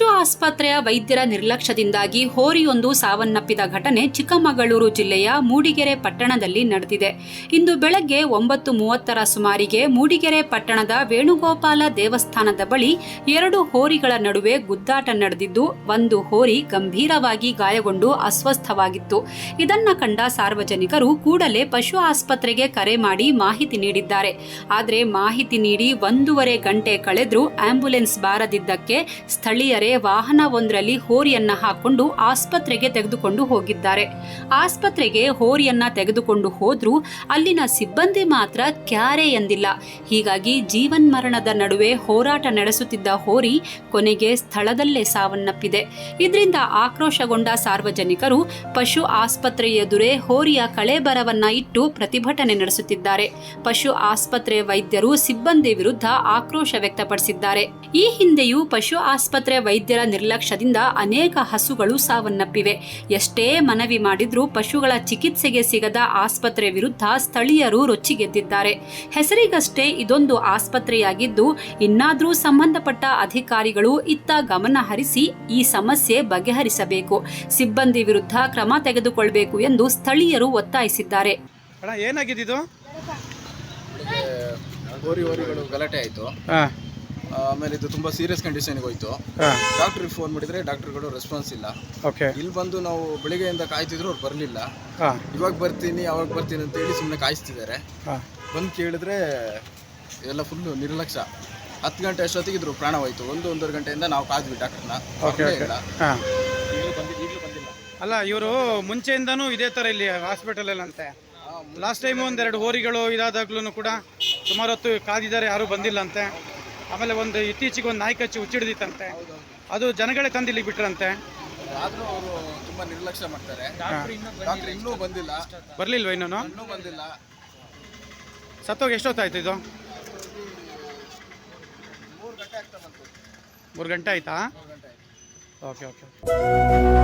ಆಸ್ಪತ್ರೆಯ ವೈದ್ಯರ ನಿರ್ಲಕ್ಷ್ಯದಿಂದಾಗಿ ಹೋರಿಯೊಂದು ಸಾವನ್ನಪ್ಪಿದ ಘಟನೆ ಚಿಕ್ಕಮಗಳೂರು ಜಿಲ್ಲೆಯ ಮೂಡಿಗೆರೆ ಪಟ್ಟಣದಲ್ಲಿ ನಡೆದಿದೆ. ಇಂದು ಬೆಳಗ್ಗೆ ಒಂಬತ್ತು ಮೂವತ್ತರ ಸುಮಾರಿಗೆ ಮೂಡಿಗೆರೆ ಪಟ್ಟಣದ ವೇಣುಗೋಪಾಲ ದೇವಸ್ಥಾನದ ಬಳಿ ಎರಡು ಹೋರಿಗಳ ನಡುವೆ ಗುದ್ದಾಟ ನಡೆದಿದ್ದು, ಒಂದು ಹೋರಿ ಗಂಭೀರವಾಗಿ ಗಾಯಗೊಂಡು ಅಸ್ವಸ್ಥವಾಗಿತ್ತು. ಇದನ್ನ ಕಂಡ ಸಾರ್ವಜನಿಕರು ಕೂಡಲೇ ಪಶು ಆಸ್ಪತ್ರೆಗೆ ಕರೆ ಮಾಡಿ ಮಾಹಿತಿ ನೀಡಿದ್ದಾರೆ. ಆದರೆ ಮಾಹಿತಿ ನೀಡಿ ಒಂದೂವರೆ ಗಂಟೆ ಕಳೆದರೂ ಆಂಬ್ಯುಲೆನ್ಸ್ ಬಾರದಿದ್ದಕ್ಕೆ ಸ್ಥಳೀಯರೇ ವಾಹನವೊಂದರಲ್ಲಿ ಹೋರಿಯನ್ನ ಹಾಕೊಂಡು ಆಸ್ಪತ್ರೆಗೆ ತೆಗೆದುಕೊಂಡು ಹೋಗಿದ್ದಾರೆ. ಆಸ್ಪತ್ರೆಗೆ ಹೋರಿಯನ್ನ ತೆಗೆದುಕೊಂಡು ಹೋದ್ರೂ ಅಲ್ಲಿನ ಸಿಬ್ಬಂದಿ ಮಾತ್ರ ಕ್ಯಾರೆ ಎಂದಿಲ್ಲ. ಹೀಗಾಗಿ ಜೀವನ್ ಮರಣದ ನಡುವೆ ಹೋರಾಟ ನಡೆಸುತ್ತಿದ್ದ ಹೋರಿ ಕೊನೆಗೆ ಸ್ಥಳದಲ್ಲೇ ಸಾವನ್ನಪ್ಪಿದೆ. ಇದರಿಂದ ಆಕ್ರೋಶಗೊಂಡ ಸಾರ್ವಜನಿಕರು ಪಶು ಆಸ್ಪತ್ರೆ ಎದುರೇ ಹೋರಿಯ ಕಳೇಬರವನ್ನ ಇಟ್ಟು ಪ್ರತಿಭಟನೆ ನಡೆಸುತ್ತಿದ್ದಾರೆ. ಪಶು ಆಸ್ಪತ್ರೆ ವೈದ್ಯರು ಸಿಬ್ಬಂದಿ ವಿರುದ್ಧ ಆಕ್ರೋಶ ವ್ಯಕ್ತಪಡಿಸಿದ್ದಾರೆ. ಈ ಹಿಂದೆಯೂ ಪಶು ಆಸ್ಪತ್ರೆ ವೈದ್ಯರ ನಿರ್ಲಕ್ಷ್ಯದಿಂದ ಅನೇಕ ಹಸುಗಳು ಸಾವನ್ನಪ್ಪಿವೆ. ಎಷ್ಟೇ ಮನವಿ ಮಾಡಿದ್ರೂ ಪಶುಗಳ ಚಿಕಿತ್ಸೆಗೆ ಸಿಗದ ಆಸ್ಪತ್ರೆ ವಿರುದ್ಧ ಸ್ಥಳೀಯರು ರೊಚ್ಚಿಗೆದ್ದಿದ್ದಾರೆ. ಹೆಸರಿಗಷ್ಟೇ ಇದೊಂದು ಆಸ್ಪತ್ರೆಯಾಗಿದ್ದು ಇನ್ನಾದರೂ ಸಂಬಂಧಪಟ್ಟ ಅಧಿಕಾರಿಗಳು ಇತ್ತ ಗಮನ ಹರಿಸಿ ಈ ಸಮಸ್ಯೆ ಬಗೆಹರಿಸಬೇಕು. ಸಿಬ್ಬಂದಿ ವಿರುದ್ಧ ಕ್ರಮ ತೆಗೆದುಕೊಳ್ಳಬೇಕು ಎಂದು ಸ್ಥಳೀಯರು ಒತ್ತಾಯಿಸಿದ್ದಾರೆ. ಹೋರಿಗಳು ಗಲಾಟೆ ಆಯಿತು. ಹಾಂ. ಆಮೇಲೆ ಇದು ತುಂಬಾ ಸೀರಿಯಸ್ ಕಂಡೀಷನ್ಗೆ ಹೋಯ್ತು. ಡಾಕ್ಟರ್ ಡಾಕ್ಟ್ರಿಗೆ ಫೋನ್ ಮಾಡಿದರೆ ಡಾಕ್ಟ್ರುಗಳು ರೆಸ್ಪಾನ್ಸ್ ಇಲ್ಲ. ಓಕೆ ಇಲ್ಲಿ ಬಂದು ನಾವು ಬೆಳಿಗ್ಗೆಯಿಂದ ಕಾಯ್ತಿದ್ರು ಅವ್ರು ಬರಲಿಲ್ಲ. ಹಾಂ. ಇವಾಗ ಬರ್ತೀನಿ ಅವಾಗ ಬರ್ತೀನಿ ಅಂತ ಹೇಳಿ ಸುಮ್ಮನೆ ಕಾಯಿಸ್ತಿದ್ದಾರೆ. ಹಾಂ. ಬಂದು ಕೇಳಿದ್ರೆ ಎಲ್ಲ ಫುಲ್ ನಿರ್ಲಕ್ಷ್ಯ. ಹತ್ತು ಗಂಟೆ ಅಷ್ಟೊತ್ತಿಗೆ ಇದ್ರು ಪ್ರಾಣ ಹೋಯ್ತು. ಒಂದು ಒಂದೂವರೆ ಗಂಟೆಯಿಂದ ನಾವು ಕಾದ್ವಿ ಡಾಕ್ಟರ್ನ ಇಲ್ಲ. ಈಗಲೂ ಈಗಲೂ ಬಂದಿಲ್ಲ. ಅಲ್ಲ ಇವರು ಮುಂಚೆಯಿಂದನೂ ಇದೇ ಥರ ಇಲ್ಲಿ ಹಾಸ್ಪಿಟಲಲ್ಲಿ ಅಂತೆ ಲಾಸ್ಟ್ ಟೈಮ್ ಒಂದೆರಡು ಹೋರಿಗಳು ಇದಾದಾಗ್ಲೂ ಕೂಡ ಸುಮಾರು ಹೊತ್ತು ಕಾದಿದ್ದಾರೆ ಯಾರೂ ಬಂದಿಲ್ಲ ಅಂತೆ ಆಮೇಲೆ ಒಂದು ಇತ್ತೀಚೆಗೆ ಒಂದು ನಾಯಿ ಕಚ್ಚಿ ಹುಚ್ಚಿಡ್ದಿತ್ತಂತೆ. ಅದು ಜನಗಳೇ ತಂದು ಇಲ್ಲಿ ಬಿಟ್ರಂತೆ. ಆದರೂ ಅವರು ತುಂಬ ನಿರ್ಲಕ್ಷ್ಯ ಮಾಡ್ತಾರೆ. ಡಾಕ್ಟ್ರ್ ಇನ್ನೂ ಬಂದಿಲ್ಲ ಬರಲಿಲ್ವ ಇನ್ನೂ ಇನ್ನೂ ಬಂದಿಲ್ಲ. ಸತ್ತೋಗಿ ಎಷ್ಟೊತ್ತಾಯ್ತು ಇದು? ಮೂರು ಗಂಟೆ ಆಗ್ತಾ ಬಂತು. ಮೂರು ಗಂಟೆ ಆಯ್ತಾ? ಮೂರು ಗಂಟೆ ಆಯ್ತು. Okay okay.